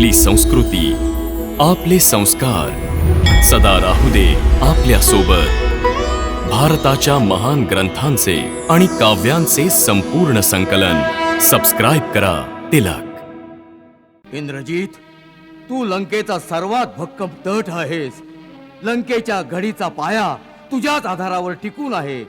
आपली संस्कृती आपले संस्कार. सदा राहू दे आपल्यासोबत भारताच्या महान ग्रंथांचे आणि काव्यांचे संपूर्ण संकलन. सबस्क्राईब करा तिलक. इंद्रजीत तू लंकेचा सर्वात भक्कम तट आहेस. लंकेच्या घडीचा पाया तुझ्याच आधारावर टिकून आहे.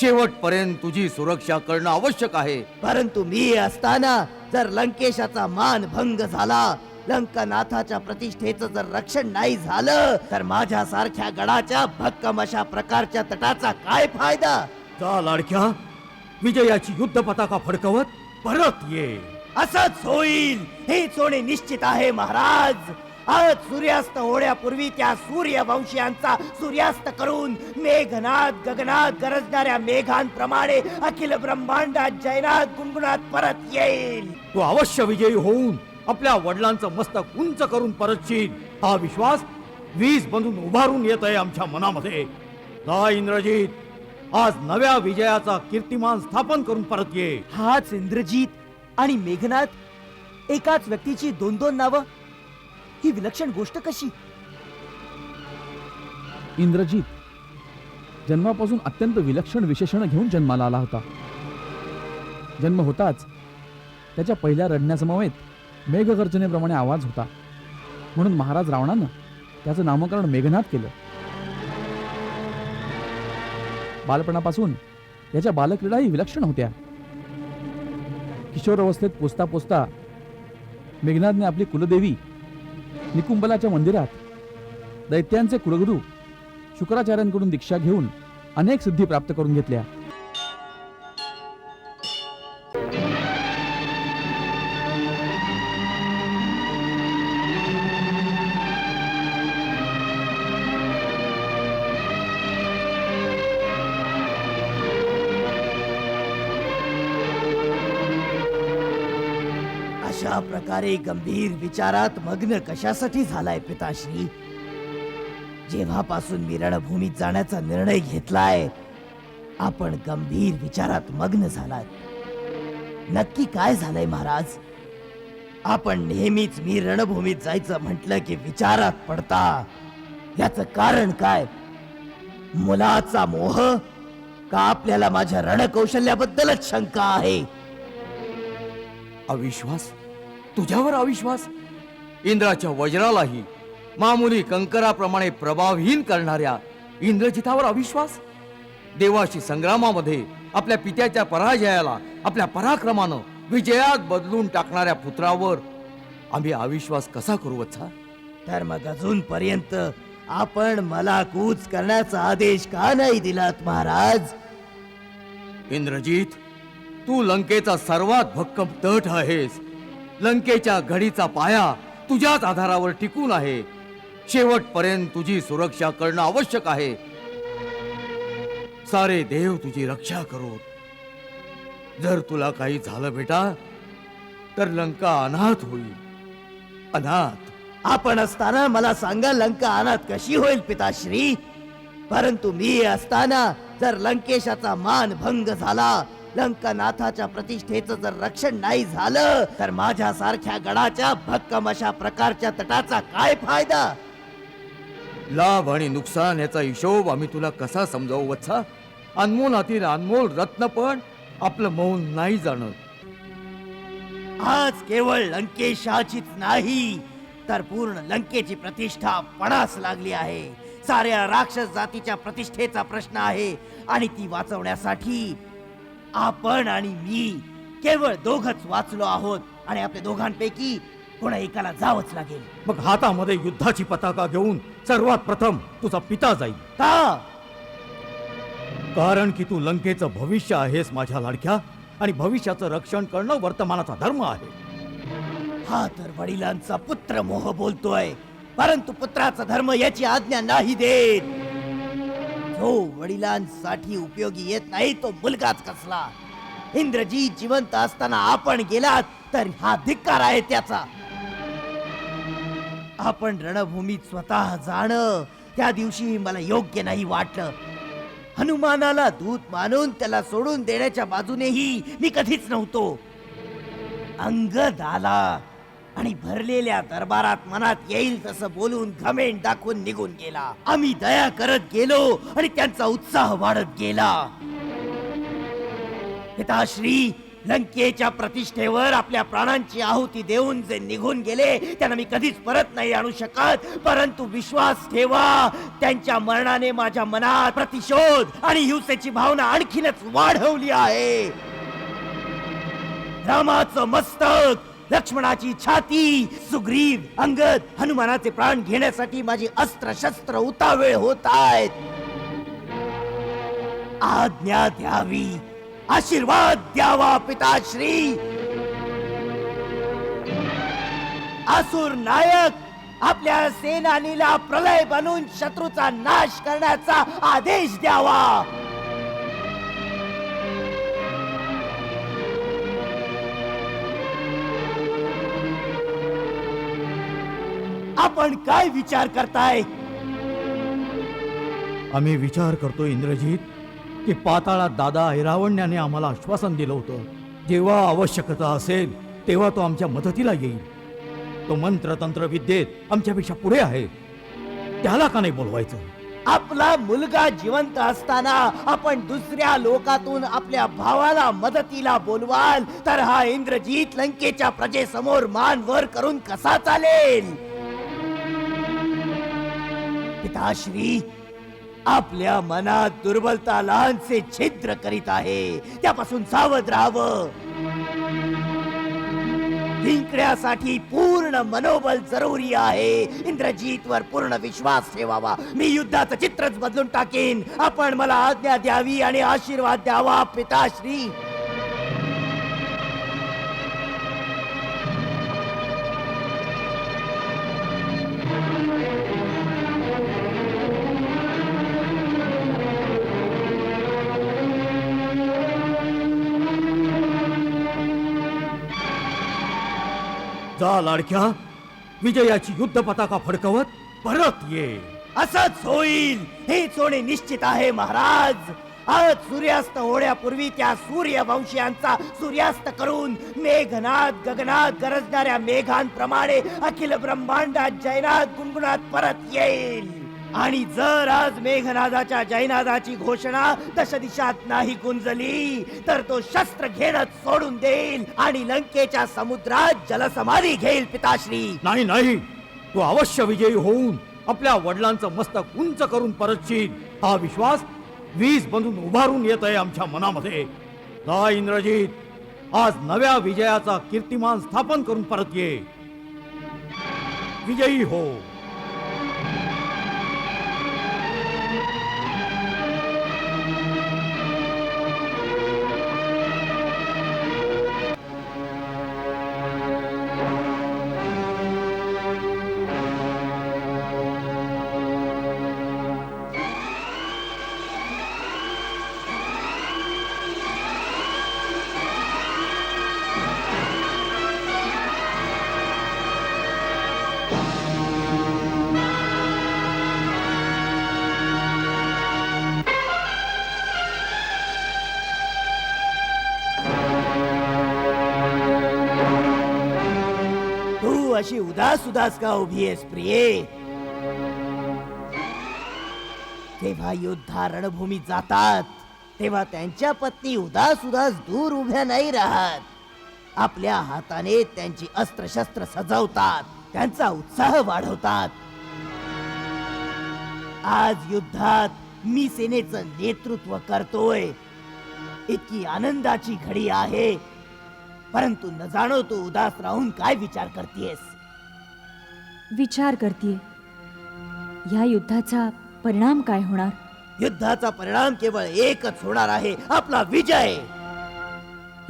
शेवटपर्यंत तुझी सुरक्षा करणं आवश्यक आहे. परंतु मी असताना जर लंकेशाचा मान भंग झाला लंकनाथाच्या प्रतिष्ठेचं जर रक्षण नाही झालं तर माझ्या सारख्या गडाच्या भक्कम अशा प्रकारच्या तटाचा काय फायदा? जा लाडक्या विजयाची युद्ध पताका फडकवत परत ये. असंच होईल. हेच होणे निश्चित आहे महाराज. आज सूर्यास्त होण्यापूर्वी त्या सूर्यवंशीयांचा सूर्यास्त करून मेघनाथ गगनात गरजणाऱ्या मेघांप्रमाणे अखिल ब्रह्मांडात जैनात गुणगुणात परत येईल. तू अवश्य विजयी होऊन आपल्या वडिलांचं मस्तक उंच करून परतशील. हा विश्वास वीज बनून उभारून येत आहे आमच्या मनामध्ये. जा इंद्रजीत आज नव्या विजयाचा कीर्तिमान स्थापन करून परत ये. हाच इंद्रजीत आणि मेघनाथ एकाच व्यक्तीची दोन दोन नावं. ही विलक्षण गोष्ट कशी? इंद्रजीत जन्मापासून अत्यंत विलक्षण विशेषण घेऊन जन्माला आला होता. जन्म होताच त्याच्या पहिल्या रडण्यासमवेत मेघगर्जनेप्रमाणे आवाज होता. म्हणून महाराज रावणानं त्याचं नामकरण मेघनाथ केलं. बालपणापासून त्याच्या बालक्रीडाही विलक्षण होत्या. किशोर अवस्थेत पोचता पोचता मेघनाथने आपली कुलदेवी निकुंबलाच्या मंदिरात दैत्यांचे कुलगुरू शुक्राचार्यांकडून दीक्षा घेऊन अनेक सिद्धी प्राप्त करून घेतल्या. अशा प्रकारे गंभीर विचारात मग्न कशासाठी झालाय पिताश्री? जेव्हापासून मी रणभूमीत जाण्याचा निर्णय घेतलाय आपण गंभीर विचारात मग्न झालाय नक्की काय झालंय महाराज? आपण नेहमीच मी रणभूमीत जायचं म्हटलं की विचारात पडता. याच कारण काय? मुलाचा मोह का आपल्याला माझ्या रणकौशल्याबद्दलच शंका आहे? अविश्वास? तुझ्यावर अविश्वास? इंद्राच्या वज्रालाही मामुली कंकराप्रमाणे प्रभावहीन करणाऱ्या इंद्रजितावर अविश्वास? देवाशी संग्रामामध्ये आपल्या पित्याच्या पराजयाला आपल्या पराक्रमानं विजयात बदलून टाकणाऱ्या पुत्रावर आम्ही अविश्वास कसा करू वत्सा? तर मग अजूनपर्यंत आपण मला कूच करण्याचा आदेश का नाही दिलात महाराज? इंद्रजीत तू लंकेचा सर्वात भक्कम तट आहेस. लंकेच्या घडीचा पाया तुझ्याच आधारावर टिकून आहे. शेवटपर्यंत तुझी सुरक्षा करणं आवश्यक आहे. सारे देव तुझी रक्षा करो जर तुला काही झालं बेटा तर लंका अनाथ होईल. अनाथ. आपण असताना मला सांगा लंका अनाथ कशी होईल पिताश्री? परंतु मी असताना जर लंकेशाचा मान भंग झाला लंकनाथाच्या प्रतिष्ठेचं जर रक्षण नाही झालं तर माझ्या सारख्या गडाच्या भक्कम अशा प्रकारच्या तटाचा काय फायदा? लाभ आणि नुकसान याचा हिशोब आम्ही तुला कसा समजावू वत्सा? अनमोलातील अनमोल रत्न पण आपलं मौन नाही जाणत. आज केवळ लंकेशाचीच नाही तर पूर्ण लंकेची प्रतिष्ठा पणास लागली आहे. साऱ्या राक्षस जातीच्या प्रतिष्ठेचा प्रश्न आहे आणि ती वाचवण्यासाठी आपण आणि मी केवळ दोघच वाचलो आहोत आणि आपल्या दोघांपैकी कोणा एकाला जावंच लागेल. मग हातामध्ये युद्धाची पताका घेऊन सर्वात प्रथम तुझा पिता जाईल. का? कारण की तू लंकेचं भविष्य आहेस माझ्या लाडक्या आणि भविष्याचं रक्षण करणं वर्तमानाचा धर्म आहे. हा तर वडिलांचा पुत्र मोह बोलतोय परंतु पुत्राचा धर्म याची आज्ञा नाही देत. जो वडिलांसाठी उपयोगी येत नाही तो मुलगाच कसला. इंद्रजीत जिवंत असताना आपण गेलात तर हा धिक्कार आहे त्याचा. आपण रणभूमीत स्वतः जाणं त्या दिवशी मला योग्य नाही वाटलं. हनुमानाला दूत मानून त्याला सोडून देण्याच्या बाजूनेही मी कधीच नव्हतो. अंगद आला. आणि भरलेल्या दरबारात मनात येईल तसं बोलून घमेंट दाखवून निघून गेला. आम्ही दया करत गेलो आणि त्यांचा उत्साह वाढत गेला. पिताश्री लंकेच्या प्रतिष्ठेवर आपल्या प्राणांची आहुती देऊन जे निघून गेले त्यांना मी कधीच परत नाही आणू शकत. परंतु विश्वास ठेवा त्यांच्या मरणाने माझ्या मनात प्रतिशोध आणि हिंसेची भावना आणखीनच वाढवली आहे. रामाचं मस्तक लक्ष्मणाची छाती सुग्रीव अंगद हनुमानाचे प्राण घेण्यासाठी माझी अस्त्र शस्त्र उतावेळ होत आहेत आज्ञा द्यावी आशीर्वाद द्यावा पिताश्री. आसुर नायक आपल्या सेनानीला प्रलय बनून शत्रूचा नाश करण्याचा आदेश द्यावा. आपण काय विचार करताय? आम्ही विचार करतो इंद्रजीत की पाताळात दादा ऐरावण्याने आम्हाला आश्वासन दिलं होतं. जेव्हा आवश्यकता असेल तेव्हा तो आमच्या मदतीला येईल. तो मंत्रतंत्र विद्येत आमच्यापेक्षा पुढे आहे. त्याला का नाही बोलवायचं? आपला मुलगा जिवंत असताना आपण दुसऱ्या लोकातून आपल्या भावाला मदतीला बोलवाल. तर हा इंद्रजीत लंकेच्या प्रजेसमोर मान वर करून कसा चालेल? पिताश्री आपल्या मनात दुर्बलता लहानसे छिद्र करीत आहे. त्यापासून सावध राहावं. जिंकण्यासाठी पूर्ण मनोबल जरुरी आहे. इंद्रजीत वर पूर्ण विश्वास ठेवावा. मी युद्धाचं चित्रच बदलून टाकेन. आपण मला आज्ञा द्यावी आणि आशीर्वाद द्यावा पिताश्री. का लाडक्या. विजयाची युद्ध पताका फडकवत परत ये. असंच होईल. हे सोने निश्चित आहे महाराज. आज सूर्यास्त होण्यापूर्वी त्या सूर्यवंशीयांचा सूर्यास्त करून मेघनाथ गगनात गरजणाऱ्या मेघांप्रमाणे अखिल ब्रह्मांडात जैनात गुणगुणात परत येईल. आणि जर आज मेघनादाच्या जैनादाची घोषणा दश दिशात नाही गुंजली तर तो शस्त्र घेणं सोडून देईल आणि लंकेच्या समुद्रात जलसमाधी घेईल पिताश्री. नाही नाही. तू अवश्य विजयी होऊन आपल्या वडिलांचं मस्तक उंच करून परतशील. हा विश्वास वीज बनून उभारून येत आहे आमच्या मनामध्ये. जा इंद्रजीत. आज नव्या विजयाचा कीर्तिमान स्थापन करून परत ये. विजयी हो. अशी उदास उदास का उभी आहेस प्रिये? तेव्हा योद्धा रणभूमीत जातात. तेव्हा त्यांच्या पत्नी उदास उदास दूर उभ्या नाही राहत. आपल्या हाताने त्यांची अस्त्रशस्त्र सजवतात. त्यांचा उत्साह वाढवतात. आज युद्धात मी सेनेचं नेतृत्व करतोय. इतकी आनंदाची घडी आहे. परंतु न जाणो तू उदास राहून काय विचार करतेस विचार करते या युद्धाचा परिणाम काय होणार? युद्धाचा परिणाम केवळ एकच होणार आहे आपला विजय.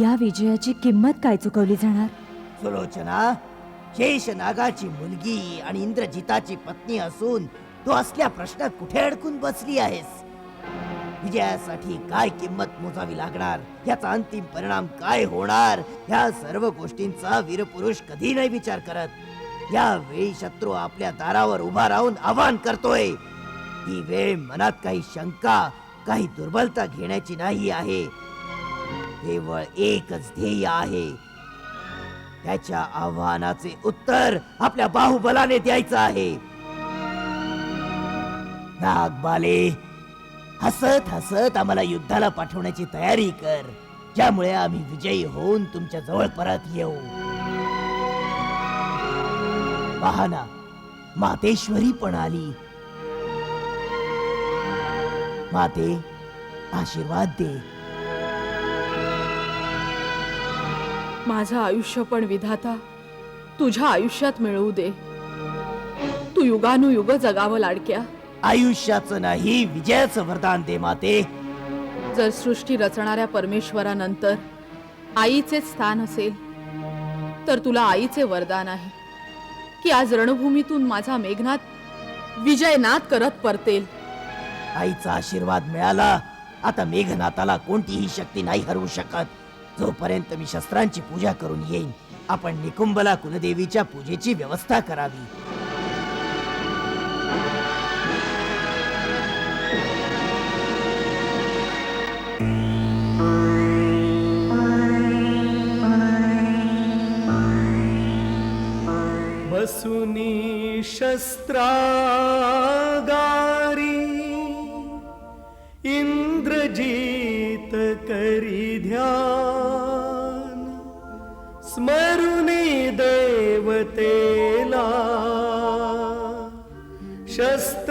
या विजयाची किंमत काय चुकवली जाणार? सुलोचना शेष नागाची मुलगी आणि इंद्रजिताची पत्नी असून तू असल्या प्रश्नात कुठे अडकून बसली आहेस? विजयासाठी काय किंमत मोजावी लागणार? याचा अंतिम परिणाम काय होणार? ह्या सर्व गोष्टींचा वीरपुरुष कधी नाही विचार करत. या वेळी शत्रू आपल्या दारावर उभा राहून आवाहन करतोय. ही वेळ मनात काही शंका काही दुर्बलता घेण्याची नाही आहे. केवळ एकच ध्येय आहे. त्याच्या आव्हानाचे उत्तर आपल्या बाहुबलाने द्यायचं आहे. नागबाले हसत हसत आम्हाला युद्धाला पाठवण्याची तयारी कर. ज्यामुळे आम्ही विजयी होऊन तुमच्या जवळ परत येऊ. पाहना मातेश्वरी पण आली. माते आशीर्वाद दे. माझं आयुष्य पण विधाता तुझ्या आयुष्यात मिळवू दे. तू युगानुयुग जगावं लाडक्या. आयुष्याचं नाही विजयाचं वरदान दे माते. जर सृष्टी रचणाऱ्या परमेश्वरानंतर आईचेच स्थान असेल तर तुला आईचे वरदान आहे. की आज रणभूमीतून माझा मेघनाथ विजयनाथ करत परतेल. आईचा आशीर्वाद मिळाला आता मेघनाथाला कोणतीही शक्ती नाही हरवू शकत. जोपर्यंत मी शस्त्रांची पूजा करून येईन आपण निकुंबला कुलदेवीच्या पूजेची व्यवस्था करावी. शस्त्रागारी इंद्रजीत करी ध्यान स्मरुनी देवतेला शस्त्र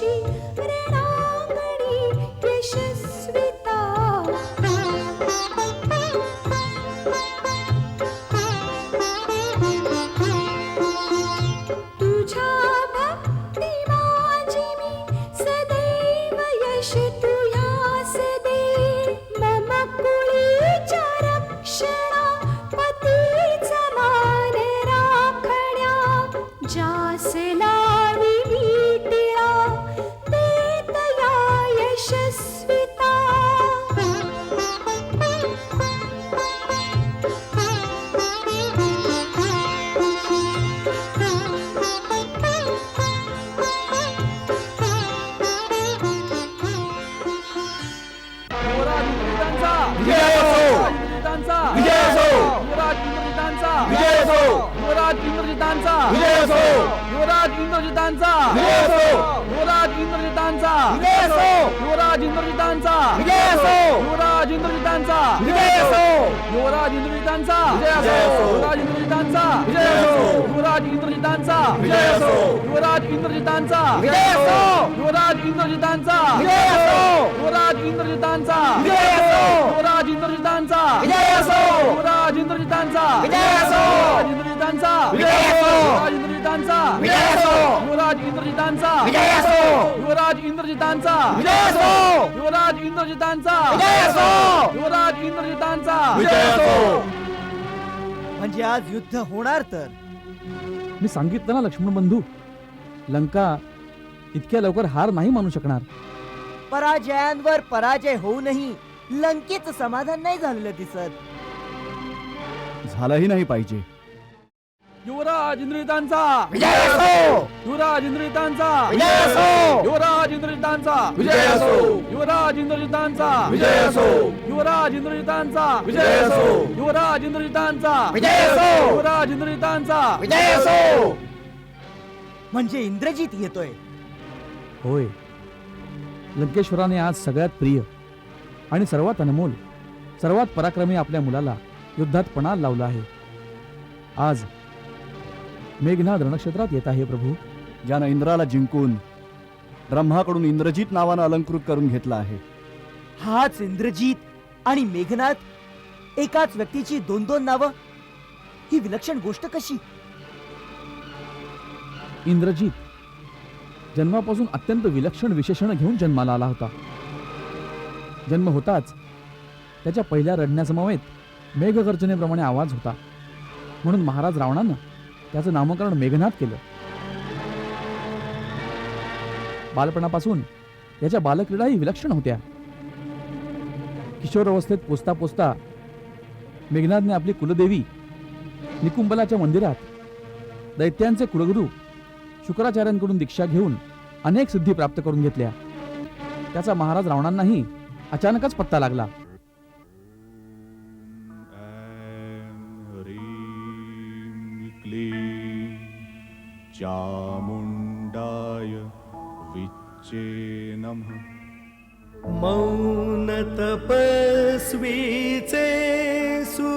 ti इंद्रजितांचा विजय असो! युवराज इंद्रजितांचा विजय असो! युवराज इंद्रजितांचा विजय असो! युवराज इंद्रजितांचा विजय असो! युवराज इंद्रजितांचा विजय असो! युवराज इंद्रजितांचा विजय असो! युवराज इंद्रजितांचा विजय असो! युवराज इंद्रजितांचा विजय असो! युवराज इंद्रजितांचा विजय असो! युवराज इंद्रजितांचा विजय असो! 단사. म्हणजे आज युद्ध होणार तर? मी सांगितलं ना लक्ष्मण बंधू. लंका इतक्या लवकर हार नाही मानू शकणार. पराजयांवर पराजय होऊनही लंकेच समाधान नाही झालेलं दिसत. झालंही नाही पाहिजे. युवराज इंद्रजितांचा विजय असो! युवराज इंद्रजितांचा विजय असो! युवराज इंद्रजितांचा विजय असो! युवराज इंद्रजितांचा विजय असो! युवराज इंद्रजितांचा विजय असो! युवराज इंद्रजितांचा विजय असो! युवराज इंद्रजितांचा विजय असो! म्हणजे इंद्रजित येतोय होय लंकेश्वराने आज सगळ्यात प्रिय आणि सर्वात अनमोल सर्वात पराक्रमी आपल्या मुलाला युद्धात पणाला लावला आहे आज मेघनाद रणक्षेत्रात येत आहे प्रभू. ज्यानं इंद्राला जिंकून ब्रह्माकडून इंद्रजीत नावानं अलंकृत करून घेतला आहे. हाच इंद्रजीत आणि मेघनाथ एकाच व्यक्तीची दोन दोन नावं? ही विलक्षण गोष्ट कशी? इंद्रजीत जन्मापासून अत्यंत विलक्षण विशेषण घेऊन जन्माला आला होता. जन्म होताच त्याच्या पहिल्या रडण्यासमवेत मेघगर्जनेप्रमाणे आवाज होता. म्हणून महाराज रावणानं त्याचं नामकरण मेघनाथ केलं. बालपणापासून याच्या बालक्रीडाही विलक्षण होत्या. किशोर अवस्थेत पोचता पोचता मेघनाथने आपली कुलदेवी निकुंबलाच्या मंदिरात दैत्यांचे कुलगुरू शुक्राचार्यांकडून दीक्षा घेऊन अनेक सिद्धी प्राप्त करून घेतल्या. त्याचा महाराज रावणांनाही अचानकच पत्ता लागला. चामुण्डाय विच्चे नमः। मौनतपस्वी चे सु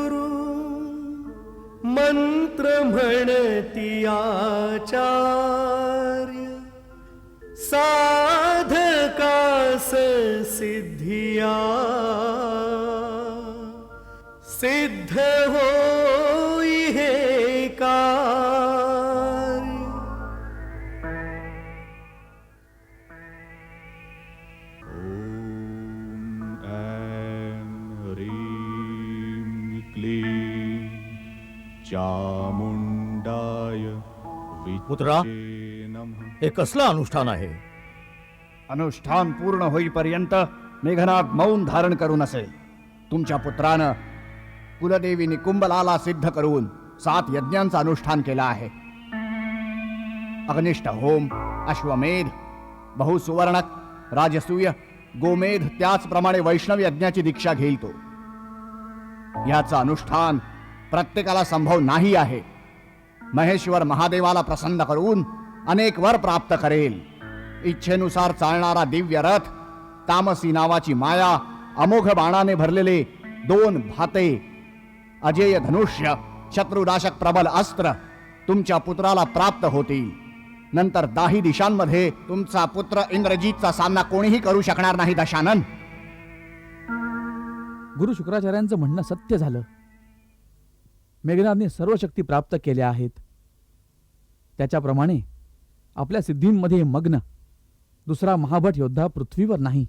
मन्त्रभणति या चार्य साधकाससिद्धिया। सिद्धो पुत्रा? हे कसलं अनुष्ठान आहे? अनुष्ठान पूर्ण होईपर्यंत मेघनाथ मौन धारण करून असेल तुमच्या पुत्रानं कुलदेवीने कुंभलाला सिद्ध करून सात यज्ञांचं अनुष्ठान केलं आहे. अग्निष्ठ होम अश्वमेध बहुसुवर्णक राजसूय गोमेध त्याचप्रमाणे वैष्णव यज्ञाची दीक्षा घेईल तो. याचं अनुष्ठान प्रत्येकाला संभव नाही आहे. महेश्वर महादेवाला प्रसन्न करून अनेक वर प्राप्त करेल. इच्छेनुसार चालणारा दिव्य रथ तामसी नावाची माया अमोघ बाणाने भरलेले दोन भाते अजेय धनुष्य शत्रुनाशक प्रबल अस्त्र तुमच्या पुत्राला प्राप्त होतील. नंतर दाही दिशांमध्ये तुमचा पुत्र इंद्रजीतचा सामना कोणीही करू शकणार नाही दशानन. गुरु शुक्राचार्यांचं म्हणणं सत्य झालं. मेघनाथने सर्व शक्ती प्राप्त केल्या आहेत. त्याच्याप्रमाणे आपल्या सिद्धींमध्ये मग्न दुसरा महाभट योद्धा पृथ्वीवर नाही.